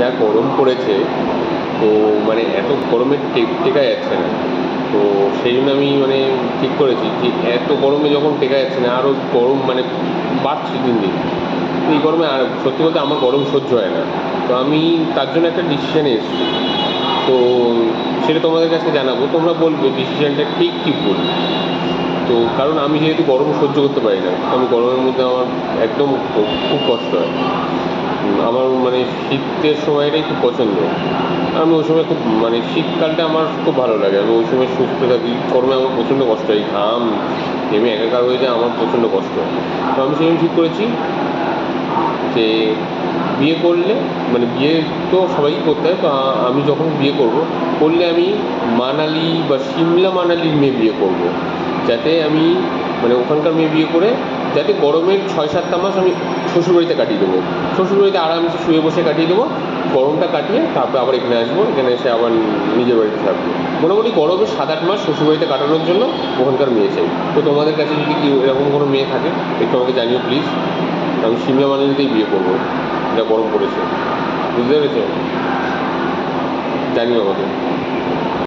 যা গরম পড়েছে, তো মানে এত গরমে টেকা যাচ্ছে না। তো সেই জন্য আমি মানে ঠিক করেছি যে এত গরমে যখন টেকা যাচ্ছে না আরও গরম মানে বাড়ছে দিন দিন। তো এই গরমে আর সত্যি বলতে আমার গরম সহ্য হয় না। তো আমি তার জন্য একটা ডিসিশানে এসেছি। তো সেটা তোমাদের কাছে জানাব, তোমরা বলবে ডিসিশানটা ঠিক কি ভুল। তো কারণ আমি যেহেতু গরম সহ্য করতে পারি না আমি গরমের মধ্যে আমার একদম খুব কষ্ট হয়। আমার মানে শীতের সময়টাই খুব পছন্দ। আমি ওই সময় খুব মানে শীতকালটা আমার খুব ভালো লাগে। আমি ওই সময় সুস্থ থাকি। গরমে আমার প্রচণ্ড কষ্ট হয়। ঘাম, ঘেমে একাকার হয়ে যায়, আমার প্রচণ্ড কষ্ট। তো আমি সেজন্য ঠিক করেছি যে বিয়ে করলে মানে বিয়ে তো সবাই করতে হয়, তো আমি যখন বিয়ে করব, করলে আমি মানালি বা সিমলা মানালির মেয়ে বিয়ে করব। যাতে আমি মানে ওখানকার মেয়ে বিয়ে করে যাতে গরমের ছয় সাতটা মাস আমি শ্বশুরবাড়িতে কাটিয়ে দেবো। শ্বশুরবাড়িতে আরামসে শুয়ে বসে কাটিয়ে দেবো। গরমটা কাটিয়ে তারপর আবার এখানে আসব, এখানে এসে আবার নিজের বাড়িতে থাকব। মোটামুটি গরমের সাত আট মাস শ্বশুরবাড়িতে কাটানোর জন্য ওখানকার মেয়ে চাই। তো তোমাদের কাছে যদি কেউ এরকম কোনো মেয়ে থাকে, একটু আমাকে জানিও প্লিজ আমি সিমলা মানালিতেই বিয়ে করব। যা গরম পড়েছে। বুঝতে পেরেছ? জানিও আমাকে।